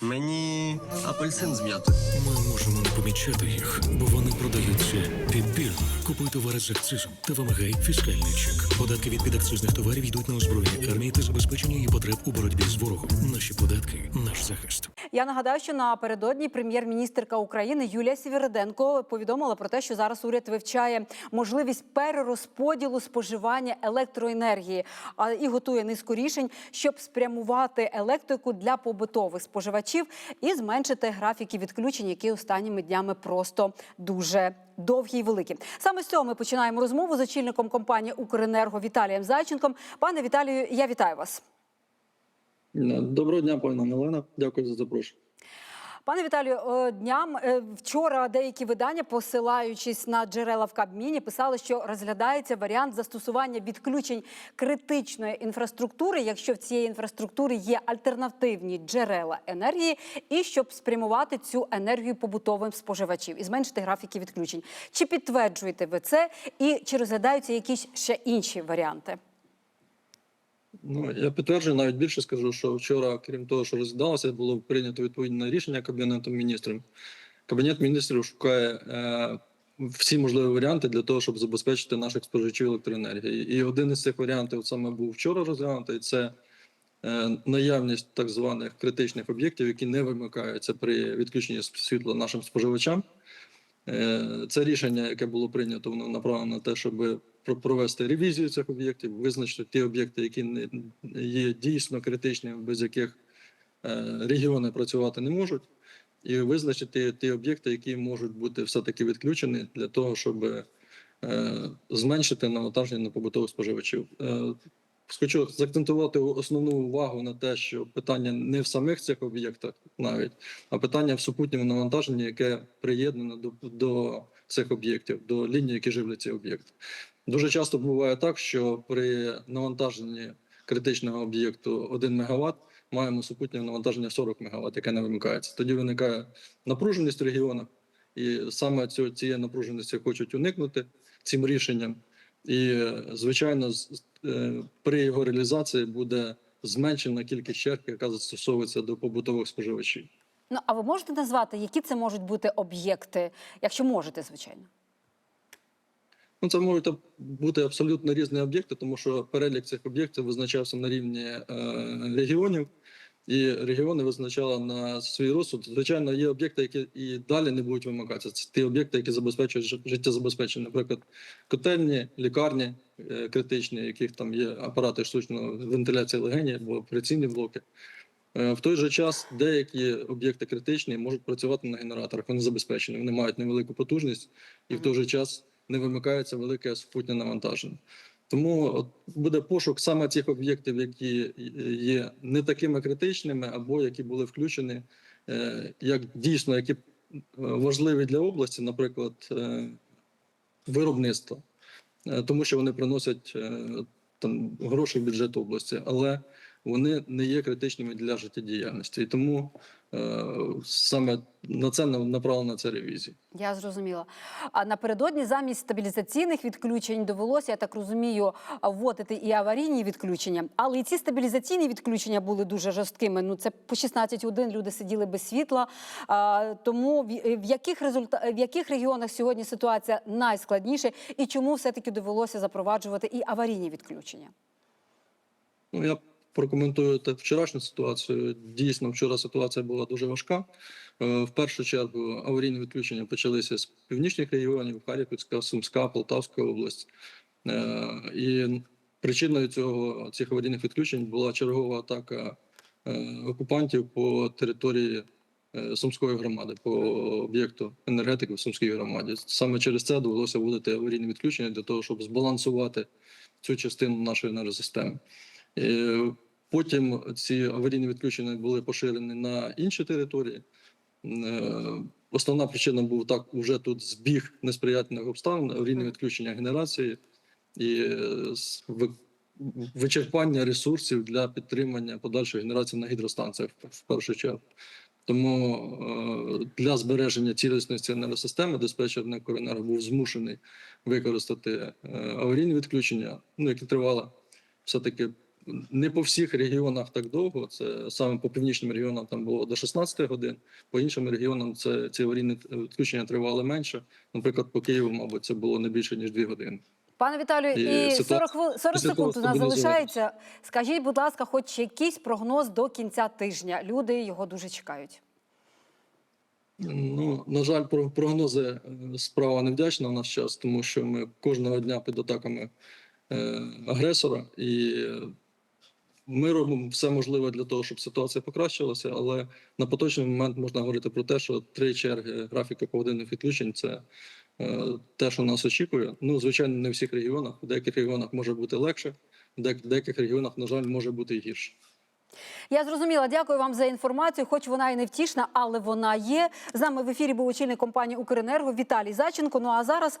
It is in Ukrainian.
Мені апельсин з м'ятою. Ми можемо не помічати їх, бо вони продаються підбірно. Купуй товари з акцизом та вимагай фіскальний чек. Податки від підакцизних товарів йдуть на озброєння армії та забезпечення її потреб у боротьбі з ворогом. Наші податки наш захист. Я нагадаю, що напередодні прем'єр-міністрка України Юлія Сєвєроденко повідомила про те, що зараз уряд вивчає можливість перерозподілу споживання електроенергії а, і готує низку рішень, щоб спрямувати електрику для побутових споживачів і зменшити графіки відключень, які останніми днями просто дуже довгі і великі. Саме з цього ми починаємо розмову з очільником компанії Укренерго Віталієм Зайченком. Пане Віталію, я вітаю вас. Доброго дня, пані Мелена. Дякую за запрошення. Пане Віталію, дням е, вчора деякі видання, посилаючись на джерела в Кабміні, писали, що розглядається варіант застосування відключень критичної інфраструктури, якщо в цієї інфраструктури є альтернативні джерела енергії, і щоб спрямувати цю енергію побутовим споживачів і зменшити графіки відключень. Чи підтверджуєте ви це, і чи розглядаються якісь ще інші варіанти? Ну я підтверджую, навіть більше скажу, що вчора, крім того, що розглядалося, було прийнято відповідне рішення кабінетом міністрів. Кабінет міністрів шукає е, всі можливі варіанти для того, щоб забезпечити наших споживачів електроенергії. І один із цих варіантів саме був вчора розглянутий. Це е, наявність так званих критичних об'єктів, які не вимикаються при відключенні світла нашим споживачам. Е, Це рішення, яке було прийнято, воно направлено на те, щоб провести ревізію цих об'єктів, визначити ті об'єкти, які не є дійсно критичними, без яких е, регіони працювати не можуть, і визначити ті об'єкти, які можуть бути все-таки відключені для того, щоб е, зменшити навантаження на побутових споживачів. Е, Хочу заакцентувати основну увагу на те, що питання не в самих цих об'єктах навіть, а питання в супутньому навантаженні, яке приєднано до, до цих об'єктів, до лінії, які живлять ці об'єкти. Дуже часто буває так, що при навантаженні критичного об'єкту 1 МВт маємо супутнє навантаження 40 МВт, яке не вимикається. Тоді виникає напруженість в регіонах, і саме цієї напруженості хочуть уникнути цим рішенням. І, звичайно, е, при його реалізації буде зменшена кількість черг, яка застосовується до побутових споживачів. Ну а ви можете назвати, які це можуть бути об'єкти, якщо можете, звичайно. Ну, це можуть бути абсолютно різні об'єкти, тому що перелік цих об'єктів визначався на рівні е, регіонів, і регіони визначали на свій розсуд. Звичайно, є об'єкти, які і далі не будуть вимикатися. Це ті об'єкти, які забезпечують жи- життєзабезпечення, наприклад, котельні, лікарні е, критичні, яких там є апарати штучної вентиляції легені або операційні блоки. Е, В той же час деякі об'єкти критичні можуть працювати на генераторах. Вони забезпечені, вони мають невелику потужність, і в той же час не вимикається велике супутнє навантаження. Тому от буде пошук саме цих об'єктів, які є не такими критичними, або які були включені е, як дійсно, які е, важливі для області, наприклад, е, виробництво, тому що вони приносять там гроші в бюджет області, але вони не є критичними для життєдіяльності. І тому саме на це направлена ця ревізія. Я зрозуміла. А напередодні замість стабілізаційних відключень довелося, я так розумію, вводити і аварійні відключення. Але і ці стабілізаційні відключення були дуже жорсткими. Ну це по 16 годин люди сиділи без світла. А, тому в, в яких результа... в яких регіонах сьогодні ситуація найскладніша, і чому все-таки довелося запроваджувати і аварійні відключення? Ну, я прокоментую те вчорашню ситуацію. Дійсно, вчора ситуація була дуже важка. Е, В першу чергу аварійні відключення почалися з північних регіонів: Харківська, Сумська, Полтавська область. Е, І причиною цього цих аварійних відключень була чергова атака е, окупантів по території Сумської громади, по об'єкту енергетики в Сумській громаді. Саме через це довелося вводити аварійні відключення для того, щоб збалансувати цю частину нашої енергосистеми. Е, Потім ці аварійні відключення були поширені на інші території. Е, Основна причина був так: вже тут збіг несприятних обставин, аварійне відключення генерації і е, вичерпання ресурсів для підтримання подальшої генерації на гідростанціях в- першу чергу. Тому е, для збереження цілісності енергосистеми диспетчер «Некоренерго» був змушений використати аварійні відключення, ну які тривали все-таки не по всіх регіонах так довго. Це саме по північним регіонам там було до 16 годин, по іншим регіонам це ці аварійні відключення тривали менше. Наприклад, по Києву, мабуть, це було не більше ніж 2 години. Пане Віталію, І і ситуація 40, 40 секунд у нас залишається. Скажіть, будь ласка, хоч якийсь прогноз до кінця тижня. Люди його дуже чекають. Ну, на жаль, про прогнози е, справа невдячна в наш час, тому що ми кожного дня під атаками е, агресора, і е, ми робимо все можливе для того, щоб ситуація покращилася. Але на поточний момент можна говорити про те, що три черги графіки погодинних відключень це е, те, що нас очікує. Ну, звичайно, не в всіх регіонах. В деяких регіонах може бути легше, в деяких- регіонах, на жаль, може бути гірше. Я зрозуміла. Дякую вам за інформацію. Хоч вона і не втішна, але вона є. З нами в ефірі був очільник компанії Укренерго Віталій Заченко. Ну а зараз